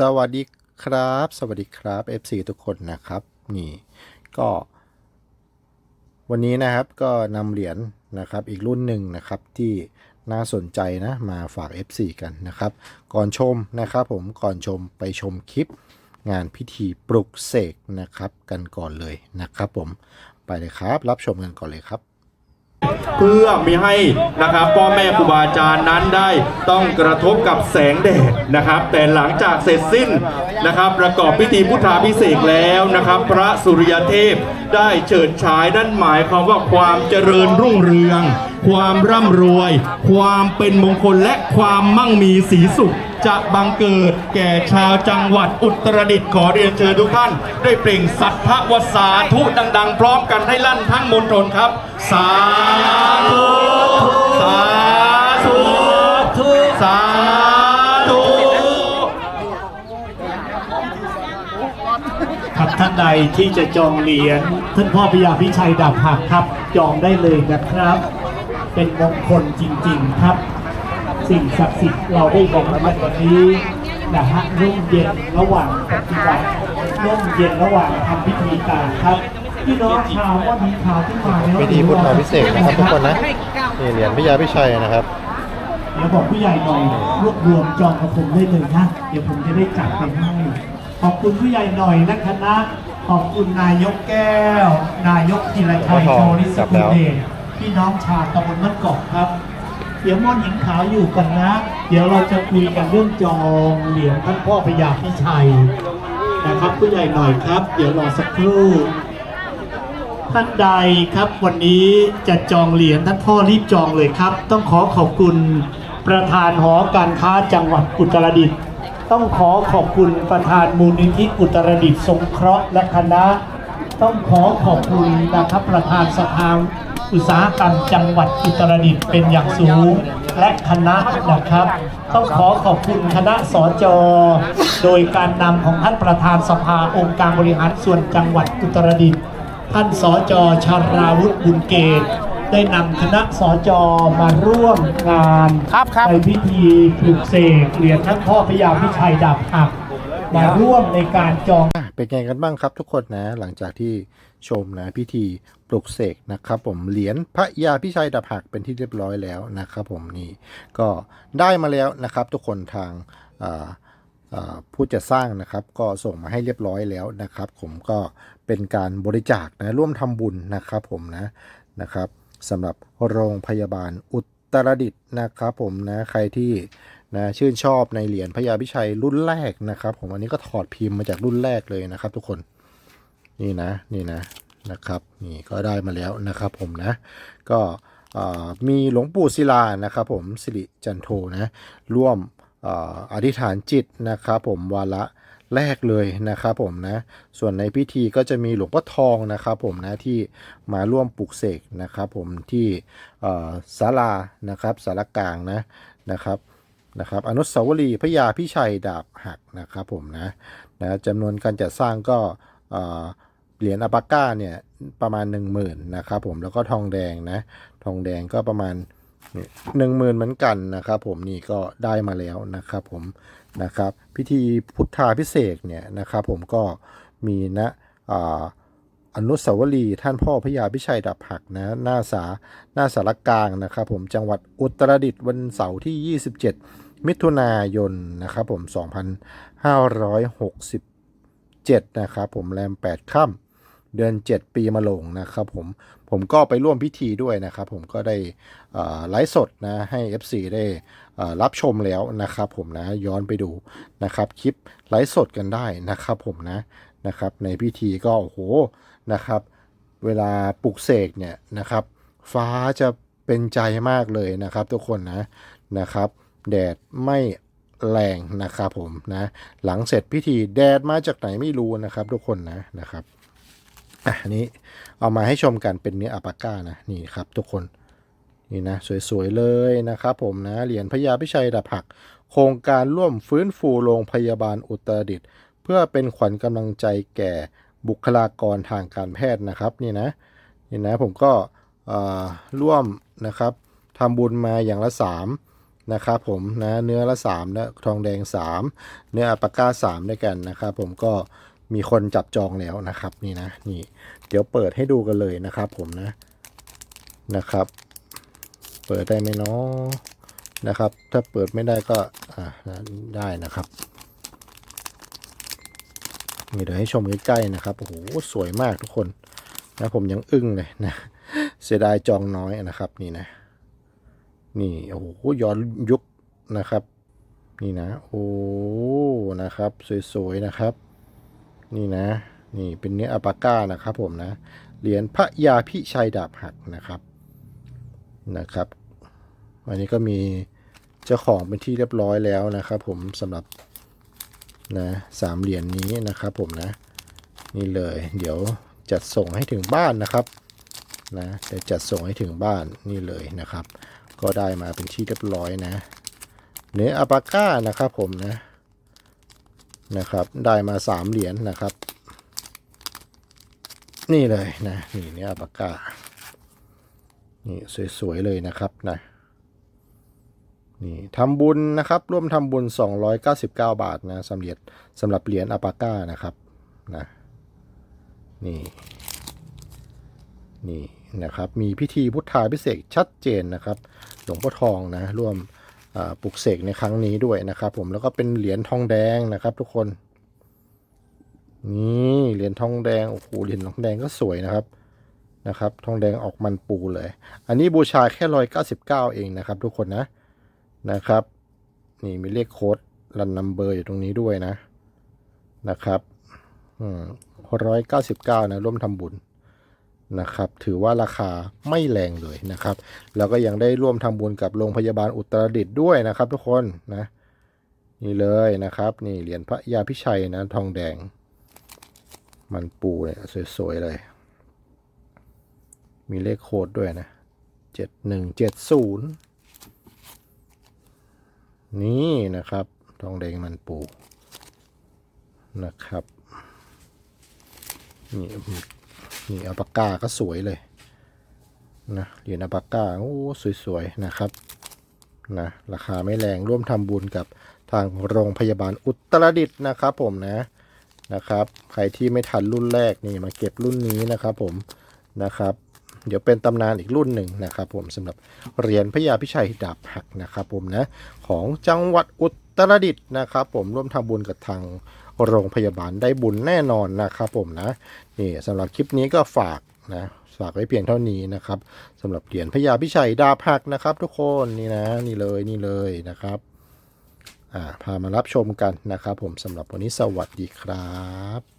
สวัสดีครับ สวัสดีครับ FC ทุกคนนะครับ นี่ก็ วันนี้นะครับก็นำเหรียญนะครับ อีกรุ่นหนึ่งนะครับที่น่าสนใจนะมาฝาก FC กันนะครับ ก่อนชมนะครับ ผมก่อนชมไปชมคลิปงานพิธีปลุกเสกนะครับ กันก่อนเลยนะครับ ผมไปเลยครับ รับชมกันก่อนเลยครับ เพื่อไม่ให้นะครับพ่อแม่ครูบาอาจารย์นั้นได้ต้องกระทบกับแสงแดดนะครับ แต่หลังจากเสร็จสิ้นนะครับ ประกอบพิธีพุทธาพิเศษแล้วนะครับ พระสุริยเทพได้เฉิดฉายนั่นหมายความว่าความเจริญรุ่งเรือง ความร่ำรวย ความเป็นมงคลและความมั่งมีสีสุข จะบังเกิดแก่ชาวจังหวัดอุตรดิตถ์ขอเรียนเชิญทุกท่าน ได้เปล่งสัทธวสาธุดัง ๆ พร้อมกันให้ลั่นทั้งมณฑลครับ สาธุสาธุสาธุครับท่านใดที่จะจองเหรียญท่านพ่อพญาพิชัยดับหักครับ จองได้เลยนะครับ เป็นมงคลจริง ๆ ครับ สิ่งศักดิ์สิทธิ์เราได้บอกกันไว้วันนี้นะฮะร่มเย็นระหว่างปฏิบัติร่มเย็นระหว่างทำพิธีการครับพี่น้องชาวว่ามีข่าวที่มาแล้วพิธีพุทธาพิเศษกนะครับทุกคนนะนี่เหรียญพญาพิชัยนะครับเดี๋ยวบอกผู้ใหญ่หน่อยรวบรวมจองกับผมได้เลยนะเดี๋ยวผมจะได้จัดไปให้ขอบคุณผู้ใหญ่หน่อยและคณะขอบคุณนายกแก้ว นายกธีรชัยโชลิสกุลเดชพี่น้องชาวตำบลมันเกาะครับเดี๋ยวม่อนหญิงขาวอยู่กันนะ เดี๋ยวเราจะคุยกันเรื่องจองเหรียญท่านพ่อพญาพิชัยนะครับผู้ใหญ่หน่อยครับ เดี๋ยวรอสักครู่ ท่านใดครับวันนี้จะจองเหรียญท่านพ่อรีบจองเลยครับ ต้องขอขอบคุณประธานหอการค้าจังหวัดอุตรดิตถ์ต้องขอขอบคุณประธานมูลนิธิอุตรดิตถ์สงเคราะห์และคณะ ต้องขอขอบคุณนะครับประธานสภา อุตสาหกรรมจังหวัดอุตรดิตถ์เป็นอย่างสูง และคณะนะครับ ต้องขอขอบคุณคณะสจโดยการนำของท่านประธานสภาองค์การบริหารส่วนจังหวัดอุตรดิตถ์ท่านสจชาราวุฒิบุญเกตได้นำคณะสจมาร่วมงานในพิธีปลุกเสกเหรียญท่านพ่อพญาพิชัยดาบหักมาร่วมในการจองเป็นไงกันบ้างครับทุกคนนะหลังจากที่ ชมนะพิธีปลุกเสกนะครับผมเหรียญพระยาพิชัยดับหักเป็นที่เรียบร้อยแล้วนะครับผมนี่ก็ได้มาแล้วนะครับทุกคนทางผู้จะสร้างนะครับก็ส่งมาให้เรียบร้อยแล้วนะครับ ผมก็เป็นการบริจาคนะร่วมทำบุญนะครับผมนะนะครับสำหรับโรงพยาบาลอุตรดิตถ์นะครับผมนะใครที่นะชื่นชอบในเหรียญพญาพิชัยรุ่นแรกนะครับ ผมอันนี้ก็ถอดพิมพ์มาจากรุ่นแรกเลยนะครับ ทุกคน นี่นะนี่นะนะครับนี่ก็ได้มาแล้วนะครับผมนะก็มีหลวงปู่ศิลานะครับผมสิริจันโทนะร่วมออธิษฐานจิตนะครับผมวาระแรกเลยนะครับผมนะส่วนในพิธีก็จะมีหลวงพ่อทองนะครับผมนะที่มาร่วมปลุกเสกนะครับผมที่ศาลานะครับศาลกลางนะนะครับนะครับอนุสาวรีย์พระยาพิชัยดาบหักนะครับผมนะนะจำนวนการจัดสร้างก็ เหรียญอัปาก้าเนี่ยประมาณ 1 0,000นะครับผมแล้วก็ทองแดงนะ ทองแดงก็ประมาณหนึ่งหมื่นเหมือนกันนะครับผมนี่ก็ได้มาแล้วนะครับผมนะครับพิธีพุทธาพิเศษเนี่ยนะครับผมก็มีนะอ่าอนุสาวรีย์ท่านพ่อพระยาพิชัยดับหักนะหน้าสาหน้าสารกลางนะครับผมจังหวัดอุตรดิตถ์วันเสาร์ที่ 27 มิถุนายนนะครับผม 2567 นะครับผมแรม 8 ค่ำ เดือน 7 ปีมะโรงนะครับผมผมก็ไปร่วมพิธีด้วยนะครับ ผมก็ได้ไลฟ์สดนะให้ FC ได้รับชมแล้วนะครับผมนะย้อนไปดูนะครับคลิปไลฟ์สดกันได้นะครับผมนะนะครับในพิธีก็โอ้โหนะครับ เวลาปลุกเสกเนี่ยนะครับ ฟ้าจะเป็นใจมากเลยนะครับ ทุกคนนะนะครับ แดดไม่แรงนะครับผมนะหลังเสร็จพิธีแดดมาจากไหนไม่รู้นะครับ ทุกคนนะนะครับ อะอันนี้เอามาให้ชมกันเป็นเนื้ออัปาก้านะนี่ครับทุกคนนี่นะสวยๆเลยนะครับผมนะเหรียญพญาพิชัยดาบหัก โครงการร่วมฟื้นฟูโรงพยาบาลอุตรดิตถ์เพื่อเป็นขวัญกำลังใจแก่บุคลากรทางการแพทย์นะครับนี่นะนี่นะผมก็ร่วมนะครับทำบุญมาอย่างละนะครับผมนะเนื้อละ3เนื้อทองแดง 3 เนื้ออัปปาก้า 3 ด้วยกันนะครับผมก็ มีคนจับจองแล้วนะครับ นี่นะนี่ เดี๋ยวเปิดให้ดูกันเลยนะครับผมนะนะครับ เปิดได้ไหมเนาะนะครับ ถ้าเปิดไม่ได้ก็อ่าได้นะครับนี่เดี๋ยวให้ชมใกล้ๆนะครับโอ้โหสวยมากทุกคนนะผมยังอึ้งเลยนะ เสียดายจองน้อยนะครับ นี่นะ นี่โอ้โหย้อนยุคนะครับ นี่นะ โอ้นะครับ สวยๆนะครับ นี่นะ นี่เป็นเนื้ออัปปาก้านะครับผมนะ เหรียญพระยาพิชัยดาบหักนะครับ นะครับ อันนี้ก็มีเจ้าของเป็นที่เรียบร้อยแล้วนะครับ ผมสำหรับนะสามเหรียญนี้นะครับผมนะ นี่เลย เดี๋ยวจัดส่งให้ถึงบ้านนะครับนะเดี๋ยวจัดส่งให้ถึงบ้านนี่เลยนะครับ ก็ได้มาเป็นที่เรียบร้อยนะ เนื้ออัปปาก้านะครับผมนะ นะครับ ได้มาสามเหรียญนะครับ นี่เลยนะนี่เนื้ออัปาก้านี่สวย ๆ เลยนะครับนะนี่ทำบุญนะครับ ร่วมทำบุญ 299 บาทนะสำหรับสำหรับเหรียญอปาก้านะครับนะนี่นี่นะครับ มีพิธีพุทธาพิเศษชัดเจนนะครับ หลวงพ่อทองนะ ร่วม ปลุกเสกในครั้งนี้ด้วยนะครับ ผมแล้วก็เป็นเหรียญทองแดงนะครับ ทุกคน นี่เหรียญทองแดงโอ้โหเหรียญทองแดงก็สวยนะครับนะครับ ทองแดงออกมันปูเลย อันนี้บูชาแค่ร้อยเก้าสิบเก้าเองนะครับ ทุกคนนะนะครับ นี่มีเลขโค้ดรันนัมเบอร์อยู่ตรงนี้ด้วยนะนะครับอืมร้อยเก้าสิบเก้านะร่วมทำบุญ นะครับถือว่าราคาไม่แรงเลยนะครับ แล้วก็ยังได้ร่วมทำบุญกับโรงพยาบาลอุตรดิตถ์ด้วยนะครับทุกคนนะนี่เลยนะครับ นี่เหรียญพระยาพิชัยนะทองแดง มันปูเนี่ยสวยๆเลย มีเลขโค้ดด้วยนะเจ็ดหนึ่งเจ็ดศูนย์นี่นะครับ ทองแดงมันปูนะครับนี่ นี่อัลปาก้าก็สวยเลยนะเหรียญอัลปาก้าโอ้สวยๆนะครับนะราคาไม่แรงร่วมทำบุญกับทางโรงพยาบาลอุตรดิตถ์นะครับผมนะนะครับ ใครที่ไม่ทันรุ่นแรกนี่มาเก็บรุ่นนี้นะครับผมนะครับ เดี๋ยวเป็นตำนานอีกรุ่นหนึ่งนะครับผมสำหรับเหรียญพระยาพิชัยดาบหักนะครับผมนะของจังหวัดอุตรดิตถ์นะครับผมร่วมทำบุญกับทาง โรงพยาบาลได้บุญแน่นอนนะครับผมนะนี่สำหรับคลิปนี้ก็ฝากนะฝากไว้เพียงเท่านี้นะครับสำหรับเหรียญพญาพิชัยดาบหักนะครับ ทุกคนนี่นะนี่เลยนี่เลยนะครับอ่าพามารับชมกันนะครับ ผมสำหรับวันนี้สวัสดีครับ